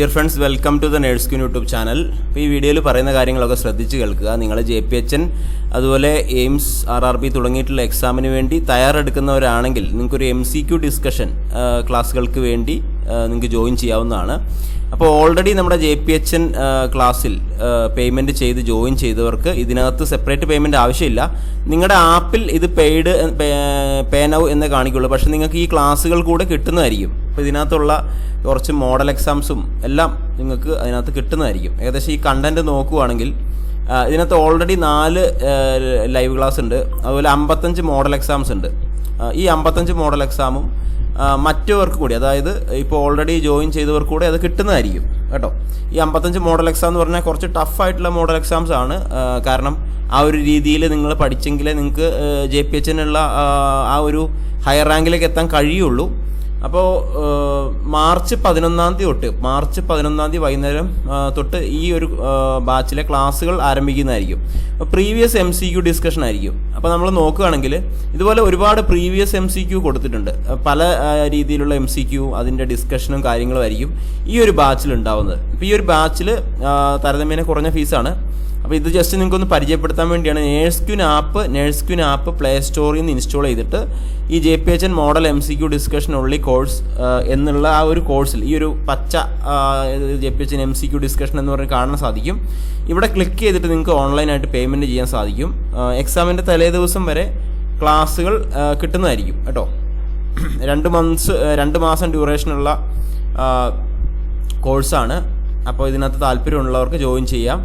Dear friends welcome to the nurse queen YouTube channel അപ്പോൾ ഈ വീഡിയോയിൽ പറയുന്ന കാര്യങ്ങളൊക്കെ ശ്രദ്ധിച്ച് കേൾക്കുക. നിങ്ങൾ ജെ പി എച്ച് എൻ അതുപോലെ എയിംസ് ആർ ആർ ബി തുടങ്ങിയിട്ടുള്ള എക്സാമിന് വേണ്ടി തയ്യാറെടുക്കുന്നവരാണെങ്കിൽ നിങ്ങൾക്കൊരു എം സി ക്യു ഡിസ്കഷൻ ക്ലാസ്സുകൾക്ക് വേണ്ടി നിങ്ങൾക്ക് ജോയിൻ ചെയ്യാവുന്നതാണ്. അപ്പോൾ ഓൾറെഡി നമ്മുടെ ജെ പി എച്ച് എൻ ക്ലാസ്സിൽ പേയ്മെന്റ് ചെയ്ത് ജോയിൻ ചെയ്തവർക്ക് ഇതിനകത്ത് സെപ്പറേറ്റ് പേയ്മെന്റ് ആവശ്യമില്ല. നിങ്ങളുടെ ആപ്പിൽ ഇത് പെയ്ഡ് പേ നൗ എന്ന് കാണിക്കുള്ളൂ. പക്ഷേ നിങ്ങൾക്ക് ഈ ക്ലാസ്സുകൾ കൂടെ കിട്ടുന്നതായിരിക്കും. അപ്പോൾ ഇതിനകത്തുള്ള കുറച്ച് മോഡൽ എക്സാംസും എല്ലാം നിങ്ങൾക്ക് അതിനകത്ത് കിട്ടുന്നതായിരിക്കും. ഏകദേശം ഈ കണ്ടന്റ് നോക്കുവാണെങ്കിൽ ഇതിനകത്ത് ഓൾറെഡി നാല് ലൈവ് ക്ലാസ് ഉണ്ട്. അതുപോലെ അമ്പത്തഞ്ച് മോഡൽ എക്സാംസ് ഉണ്ട്. ഈ അമ്പത്തഞ്ച് മോഡൽ എക്സാമും മറ്റവർക്ക് കൂടി അതായത് ഇപ്പോൾ ഓൾറെഡി ജോയിൻ ചെയ്തവർക്ക് കൂടി അത് കിട്ടുന്നതായിരിക്കും കേട്ടോ. ഈ അമ്പത്തഞ്ച് മോഡൽ എക്സാം എന്ന് പറഞ്ഞാൽ കുറച്ച് ടഫായിട്ടുള്ള മോഡൽ എക്സാംസ് ആണ്. കാരണം ആ ഒരു രീതിയിൽ നിങ്ങൾ പഠിച്ചെങ്കിലേ നിങ്ങൾക്ക് ജെ പി എച്ചിനുള്ള ആ ഒരു ഹയർ റാങ്കിലേക്ക് എത്താൻ കഴിയുള്ളൂ. അപ്പോൾ മാർച്ച് പതിനൊന്നാം തീയതി തൊട്ട് മാർച്ച് പതിനൊന്നാം തീയതി വൈകുന്നേരം തൊട്ട് ഈ ഒരു ബാച്ചിലെ ക്ലാസ്സുകൾ ആരംഭിക്കുന്നതായിരിക്കും. Previous M C Q discussion ആയിരിക്കും. അപ്പോൾ നമ്മൾ നോക്കുകയാണെങ്കിൽ ഇതുപോലെ ഒരുപാട് പ്രീവിയസ് എം സി ക്യു കൊടുത്തിട്ടുണ്ട്. പല രീതിയിലുള്ള എം സി ക്യു അതിന്റെ ഡിസ്കഷനും കാര്യങ്ങളും ആയിരിക്കും ഈ ഒരു ബാച്ചിൽ ഉണ്ടാവുന്നത്. അപ്പോൾ ഈ ഒരു ബാച്ചിൽ താരതമ്യേന കുറഞ്ഞ ഫീസാണ്. അപ്പോൾ ഇത് ജസ്റ്റ് നിങ്ങൾക്കൊന്ന് പരിചയപ്പെടുത്താൻ വേണ്ടിയാണ് nurse queen app nurse queen app play സ്റ്റോറിൽ നിന്ന് ഇൻസ്റ്റാൾ ചെയ്തിട്ട് ഈ J P H N model M C Q discussion ഉള്ളി കോഴ്സ് എന്നുള്ള ആ ഒരു കോഴ്സിൽ ഈ ഒരു പച്ച J P H N M C Q discussion എന്ന് പറഞ്ഞ് കാണാൻ സാധിക്കും. ഇവിടെ ക്ലിക്ക് ചെയ്തിട്ട് നിങ്ങൾക്ക് ഓൺലൈനായിട്ട് പേയ്മെന്റ് ചെയ്യാൻ സാധിക്കും. എക്സാമിന്റെ തലേ ദിവസം വരെ ക്ലാസ്സുകൾ കിട്ടുന്നതായിരിക്കും കേട്ടോ. രണ്ട് മന്ത്സ് രണ്ട് മാസം ഡ്യൂറേഷനുള്ള കോഴ്സാണ് അപ്പോൾ ഇതിനകത്ത് താല്പര്യമുള്ളവർക്ക് ജോയിൻ ചെയ്യാം.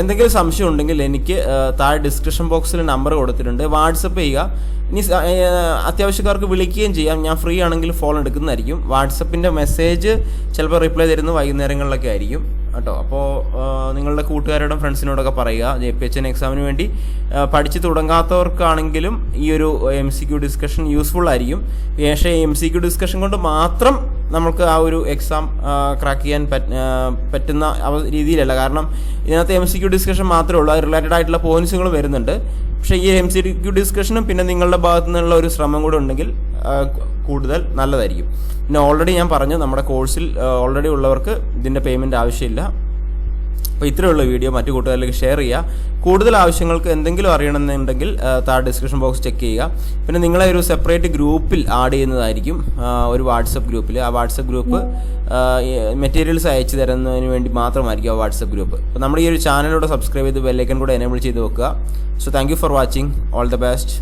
എന്തെങ്കിലും സംശയം ഉണ്ടെങ്കിൽ എനിക്ക് താഴെ ഡിസ്ക്രിപ്ഷൻ ബോക്സിൽ നമ്പർ കൊടുത്തിട്ടുണ്ട്. വാട്സപ്പ് ചെയ്യുക. ഇനി അത്യാവശ്യക്കാർക്ക് വിളിക്കുകയും ചെയ്യാം. ഞാൻ ഫ്രീ ആണെങ്കിൽ ഫോൺ എടുക്കുന്നതായിരിക്കും. വാട്സപ്പിന്റെ മെസ്സേജ് ചിലപ്പോൾ റിപ്ലൈ തരുന്നത് വൈകുന്നേരങ്ങളിലൊക്കെ ആയിരിക്കും. കേട്ടോ. അപ്പോൾ നിങ്ങളുടെ കൂട്ടുകാരോടും ഫ്രണ്ട്സിനോടൊക്കെ പറയുക. ജെ പി എച്ച് എൻ എക്സാമിന് വേണ്ടി പഠിച്ചു തുടങ്ങാത്തവർക്കാണെങ്കിലും ഈ ഒരു M C Q discussion useful ആയിരിക്കും. പക്ഷേ എം സി ക്യു ഡിസ്കഷൻ കൊണ്ട് മാത്രം നമുക്ക് ആ ഒരു എക്സാം ക്രാക്ക് ചെയ്യാൻ പറ്റുന്ന രീതിയിലല്ല. കാരണം ഇതിനകത്ത് എം സി ക്യു ഡിസ്കഷൻ മാത്രമേ ഉള്ളൂ. അത് റിലേറ്റഡ് ആയിട്ടുള്ള പോയിന്റ്സുകൾ വരുന്നുണ്ട്. പക്ഷേ ഈ എം സി ക്യു ഡിസ്കഷനും പിന്നെ നിങ്ങളുടെ ഭാഗത്തു നിന്നുള്ള ഒരു ശ്രമം കൂടെ ഉണ്ടെങ്കിൽ കൂടുതൽ നല്ലതായിരിക്കും. പിന്നെ ഓൾറെഡി ഞാൻ പറഞ്ഞു നമ്മുടെ കോഴ്സിൽ ഓൾറെഡി ഉള്ളവർക്ക് ഇതിന്റെ പേയ്മെന്റ് ആവശ്യമില്ല. അപ്പോൾ ഇത്രയുള്ള വീഡിയോ മറ്റു കൂട്ടുകാരിലേക്ക് ഷെയർ ചെയ്യുക കൂടുതൽ ആവശ്യങ്ങൾക്ക് എന്തെങ്കിലും അറിയണമെന്നുണ്ടെങ്കിൽ താഴെ ഡിസ്ക്രിപ്ഷൻ ബോക്സ് ചെക്ക് ചെയ്യുക. പിന്നെ നിങ്ങളെ ഒരു സെപ്പറേറ്റ് ഗ്രൂപ്പിൽ ആഡ് ചെയ്യുന്നതായിരിക്കും. ഒരു വാട്സപ്പ് ഗ്രൂപ്പിൽ ആ വാട്സപ്പ് ഗ്രൂപ്പ് മെറ്റീരിയൽസ് അയച്ചു തരുന്നതിന് വേണ്ടി മാത്രമായിരിക്കും ആ വാട്സപ്പ് ഗ്രൂപ്പ് അപ്പോൾ നമ്മുടെ ഈ ഒരു ചാനലിലൂടെ സബ്സ്ക്രൈബ് ചെയ്ത് ബെല്ലൈക്കൻ കൂടെ എനേബിൾ ചെയ്ത് വെക്കുക. So thank for watching all the best